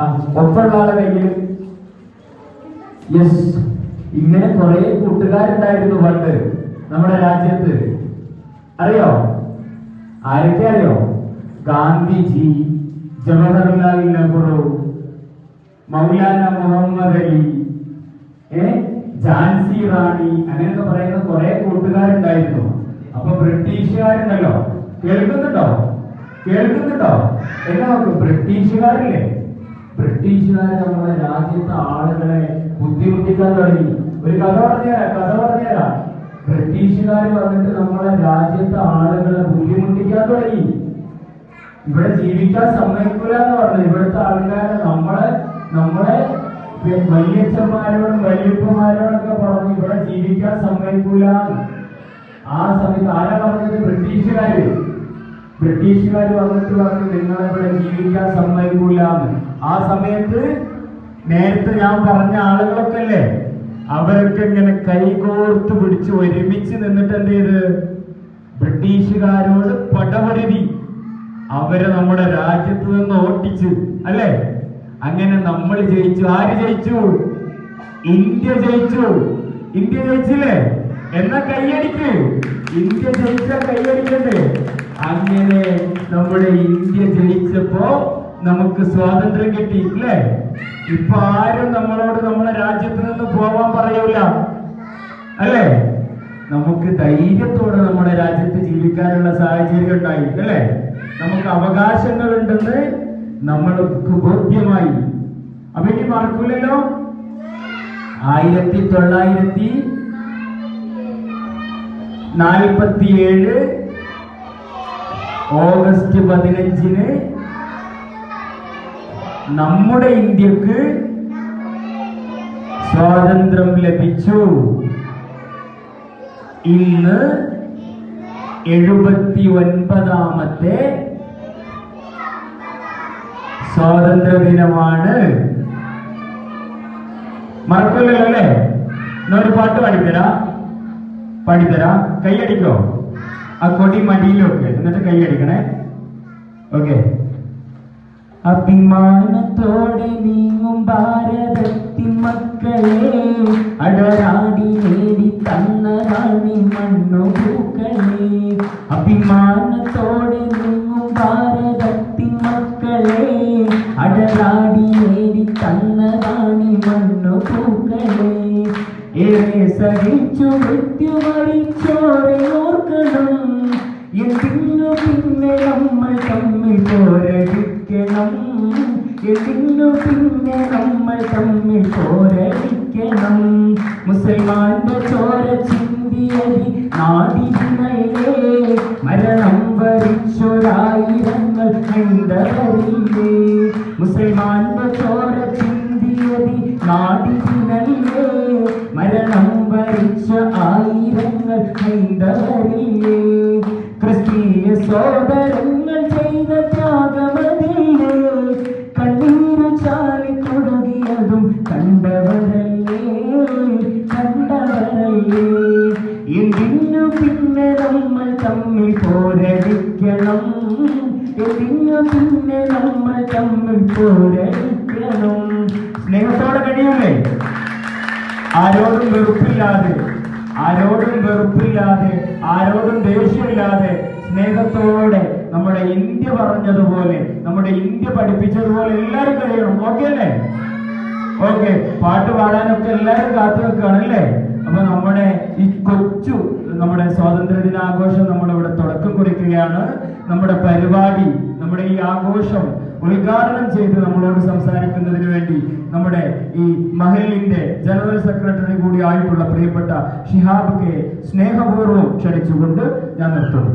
ഒപ്പമുള്ള യെസ് ഇങ്ങനെ കുറെ കൂട്ടുകാരുണ്ടായിരുന്നു പണ്ട് നമ്മുടെ രാജ്യത്ത്. അറിയോ? ആരൊക്കെ അറിയോ? ഗാന്ധിജി ജവഹർലാൽ നെഹ്റു മൗലാന മുഹമ്മദ് അലി ഏ? ജാൻസി റാണി അങ്ങനെയൊക്കെ പറയുന്ന കുറെ കൂട്ടുകാരുണ്ടായിരുന്നു. അപ്പൊ ബ്രിട്ടീഷുകാരുണ്ടല്ലോ. കേൾക്കുന്നുണ്ടോ? കേൾക്കുന്നുണ്ടോ? എന്നാ ബ്രിട്ടീഷുകാരില്ലേ? ബ്രിട്ടീഷുകാർ നമ്മുടെ രാജ്യത്തെ ആളുകളെ ബുദ്ധിമുട്ടിക്കാൻ തുടങ്ങി. ഒരു കഥ പറഞ്ഞുതരാ കഥ പറഞ്ഞുതരാ. ബ്രിട്ടീഷുകാർ വന്നിട്ട് നമ്മുടെ രാജ്യത്തെ ആളുകളെ ബുദ്ധിമുട്ടിക്കാൻ തുടങ്ങി. ഇവിടെ ജീവിക്കാൻ സമ്മതിക്കൂല എന്ന് പറഞ്ഞു. ഇവിടുത്തെ ആൾക്കാരെ നമ്മളെ നമ്മളെ വല്യച്ഛന്മാരോടും വല്യപ്പന്മാരോടൊക്കെ പറഞ്ഞു ഇവിടെ ജീവിക്കാൻ സമ്മതിക്കൂല ആ സമയത്ത് ആരാ പറഞ്ഞത്? ബ്രിട്ടീഷുകാര്. ബ്രിട്ടീഷുകാർ വന്നിട്ട് പറഞ്ഞു നിങ്ങളെവിടെ ജീവിക്കാൻ സമ്മതിക്കൂല. ആ സമയത്ത് നേരത്തെ ഞാൻ പറഞ്ഞ ആളുകളൊക്കെ അല്ലേ അവരൊക്കെ ഇങ്ങനെ കൈകോർത്ത് പിടിച്ച് ഒരുമിച്ച് നിന്നിട്ട് എന്ത് ചെയ്ത്? ബ്രിട്ടീഷുകാരോട് പടപൊരുതി. അവരെ നമ്മുടെ രാജ്യത്ത് നിന്ന് ഓട്ടിച്ച് അല്ലേ? അങ്ങനെ നമ്മൾ ജയിച്ചു. ആര് ജയിച്ചു? ഇന്ത്യ ജയിച്ചു. ഇന്ത്യ ജയിച്ചില്ലേ? എന്നാ കൈയടിക്ക്. ഇന്ത്യ ജയിച്ച കൈയടിക്കണ്ടേ? അങ്ങനെ നമ്മുടെ ഇന്ത്യ ജയിച്ചപ്പോ നമുക്ക് സ്വാതന്ത്ര്യം കിട്ടി അല്ലേ ഇപ്പൊ ആരും നമ്മളോട് നമ്മളെ രാജ്യത്ത് നിന്ന് പോവാൻ പറയൂല. അല്ലേ? നമുക്ക് ധൈര്യത്തോടെ നമ്മുടെ രാജ്യത്ത് ജീവിക്കാനുള്ള സാഹചര്യം ഉണ്ടായി അല്ലേ? നമുക്ക് അവകാശങ്ങൾ ഉണ്ടെന്ന് നമ്മൾക്ക് ബോധ്യമായി. അപ്പൊ ഇനി മറക്കൂലല്ലോ? ആയിരത്തി തൊള്ളായിരത്തി നാൽപ്പത്തിയേഴ് ഓഗസ്റ്റ് പതിനഞ്ചിന് നമ്മുടെ ഇന്ത്യയ്ക്ക് സ്വാതന്ത്ര്യം ലഭിച്ചു. ഇന്ന് എഴുപത്തി ഒൻപതാമത്തെ സ്വാതന്ത്ര്യ ദിനമാണ്. മറക്കില്ലല്ലോ അല്ലേ എന്നാ ഒരു പാട്ട് പാടിത്തരാ. പാടിത്തരാ. കൈയടിക്കോ? ആ കൊടി മടിയിലൊക്കെ എന്നിട്ട് കൈയടിക്കണേ ഓക്കെ അഭിമാനത്തോടെ നീങ്ങും ഭാരതത്തിൻ മക്കളെ. അടരാടി നേടി തന്നതാണ് മണ്ണു പൂക്കളെ അഭിമാനത്തോടെ നീങ്ങും ഭാരതത്തിൻ മക്കളെ. അടരാടി നേടി തന്നതാണ് മണ്ണു പൂക്കളെ ഏറെ സഹിച്ചു മൃത്യു മരിച്ചോരെ എന്തിനു പിന്നെ നമ്മൾ തമ്മിൽ പോരടിക്കണം. മുസൽമാന്റെ ചോര ചിന്തിയതി നാടിനയിലേ മരണം വരിച്ചൊരായിരങ്ങൾ ഹൈന്ദവരില്ലേ മുസൽമാന്റെ ചോര ചിന്തിയതി നാടിനയിലേ മരണം വരിച്ച ആയിരങ്ങൾ ഹൈന്ദവരില്ലേ ക്രിസ്തീയ സോദരങ്ങൾ കണ്ടവരല്ലേ എന്തിനു പിന്നെ നമ്മൾ തമ്മിൽ പോരടിക്കണം? എന്തിനു പിന്നെ നമ്മൾ തമ്മിൽ പോരടിക്കണം? സ്നേഹത്തോടെ കഴിയല്ലേ ആരോടും വെറുപ്പില്ലാതെ ആരോടും വെറുപ്പില്ലാതെ ആരോടും ദേഷ്യമില്ലാതെ സ്നേഹത്തോടെ നമ്മുടെ ഇന്ത്യ പറഞ്ഞതുപോലെ നമ്മുടെ ഇന്ത്യ പഠിപ്പിച്ചതുപോലെ എല്ലാവരും കഴിയണം. ഓക്കെ അല്ലേ? ഓക്കെ പാട്ട് പാടാനൊക്കെ എല്ലാവരും കാത്തു നിൽക്കുകയാണ് അല്ലേ അപ്പൊ നമ്മുടെ ഈ കൊച്ചു നമ്മുടെ സ്വാതന്ത്ര്യ ദിനാഘോഷം നമ്മളിവിടെ തുടക്കം കുറിക്കുകയാണ്. നമ്മുടെ പരിപാടി നമ്മുടെ ഈ ആഘോഷം ഉദ്ഘാടനം ചെയ്ത് നമ്മളോട് സംസാരിക്കുന്നതിന് വേണ്ടി നമ്മുടെ ഈ മഹലിന്റെ ജനറൽ സെക്രട്ടറി കൂടി ആയിട്ടുള്ള പ്രിയപ്പെട്ട ഷിഹാബ് കെ സ്നേഹപൂർവം ക്ഷണിച്ചുകൊണ്ട് ഞാൻ നിർത്തുന്നു.